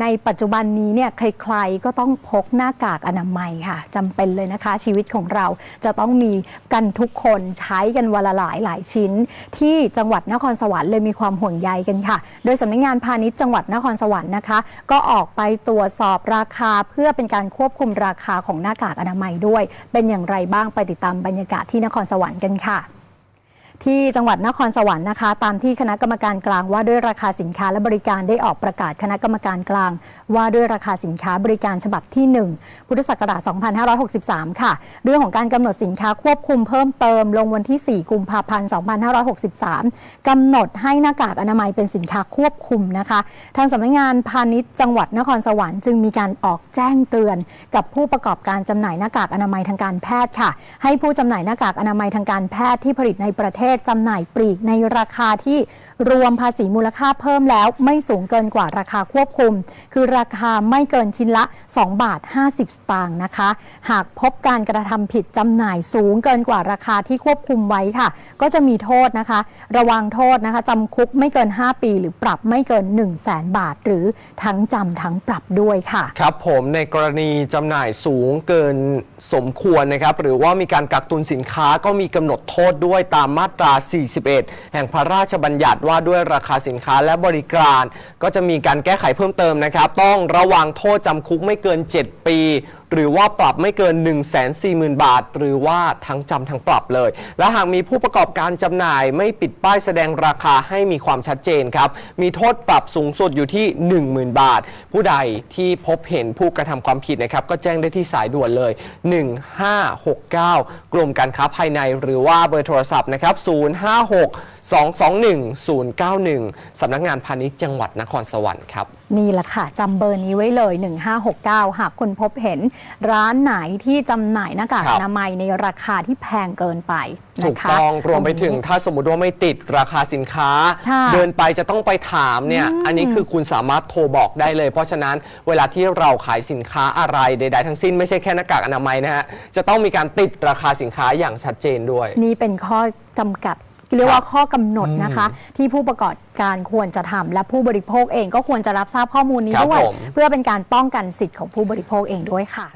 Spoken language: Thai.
ในปัจจุบันนี้เนี่ยใครๆก็ต้องพกหน้ากากอนามัยค่ะจำเป็นเลยนะคะ ชีวิตของเราจะต้องมีกันทุกคนใช้กันวันละหลายหลายชิ้น ที่จังหวัดนครสวรรค์เลยมีความห่วงใยกันค่ะ โดยสำนักงานพาณิชย์จังหวัดนครสวรรค์นะคะ ก็ออกไปตรวจสอบราคาเพื่อเป็นการควบคุมราคาของหน้ากากอนามัยด้วย เป็นอย่างไรบ้างไปติดตามบรรยากาศที่นครสวรรค์กันค่ะ ที่จังหวัดนครสวรรค์นะคะ ตามที่คณะกรรมการกลางว่าด้วยราคาสินค้าและบริการได้ออกประกาศคณะกรรมการกลาง ว่าด้วยราคาสินค้าบริการฉบับที่ 1 พุทธศักราช 2563 ค่ะ เรื่องของการกำหนดสินค้าควบคุมเพิ่มเติม ลงวันที่ 4 กุมภาพันธ์ 2563 กำหนดให้หน้ากากอนามัยเป็นสินค้าควบคุมนะคะ ทางสำนักงานพาณิชย์จังหวัดนครสวรรค์จึงมีการออกแจ้งเตือน กับผู้ประกอบการจำหน่ายหน้ากากอนามัยทางการแพทย์ค่ะ ให้ผู้จำหน่ายหน้ากากอนามัยทางการแพทย์ที่ผลิตในประเทศจำหน่ายปลีกในราคาที่รวมภาษีมูลค่าเพิ่มแล้วไม่สูงเกินกว่าราคาควบคุม คือราคาไม่เกินชิ้นละ 2 บาท 50 สตางค์นะคะ หากพบการกระทำผิดจำหน่ายสูงเกินกว่าราคาที่ควบคุมไว้ค่ะ ก็จะมีโทษนะคะ ระวังโทษนะคะจำคุกไม่เกิน 5 ปี หรือปรับไม่เกิน 1 0 0 0 0แสนบาท หรือทั้งจำทั้งปรับด้วยค่ะ ครับผมในกรณีจำหน่ายสูงเกินสมควรนะครับ หรือว่ามีการกักตุนสินค้าก็มีกำหนดโทษด้วยตามมาตรา 41 แห่งพระราชบัญญัติว่าด้วยราคาสินค้าและบริการ ก็จะมีการแก้ไขเพิ่มเติมนะครับ ต้องระวังโทษจำคุกไม่เกิน 7 ปี หรือว่าปรับไม่เกิน 1 4 0 0 0 0 บาท หรือว่าทั้งจำทั้งปรับเลย และหากมีผู้ประกอบการจำหน่ายไม่ปิดป้ายแสดงราคาให้มีความชัดเจนครับมีโทษปรับสูงสุดอยู่ที่ 10,000 บาท ผู้ใดที่พบเห็นผู้กระทำความผิดนะครับก็แจ้งได้ที่สายด่วนเลย 1569 กรมการค้าภายในหรือว่าเบอร์โทรศัพท์นะครับ056 221 091 สำนักงานพาณิชย์จังหวัดนครสวรรค์ครับ นี่แหละค่ะจำเบอร์นี้ไว้เลย 1569 หากคุณพบเห็นร้านไหนที่จำหน่ายหน้ากากครัอบนามัยในราคาที่แพงเกินไปถูนะกคะ ต้องรวมไปถึงตนี้ถ้าสมมติว่าไม่ติดราคาสินค้า ค่ะเดินไปจะต้องไปถามเนี่ยอันนี้คือคุณสามารถโทรบอกได้เลย เพราะฉะนั้นเวลาที่เราขายสินค้าอะไรใด ๆ ทั้งสิ้นไม่ใช่แค่หน้ากากอนามัยนะฮะจะต้องมีการติดราคาสินค้าอย่างชัดเจนด้วย นี่เป็นข้อจำกัด เรียกว่าข้อกำหนดนะคะ ที่ผู้ประกอบการควรจะทำและผู้บริโภคเองก็ควรจะรับทราบข้อมูลนี้ครับด้วยผมเพื่อเป็นการป้องกันสิทธิ์ของผู้บริโภคเองด้วยค่ะ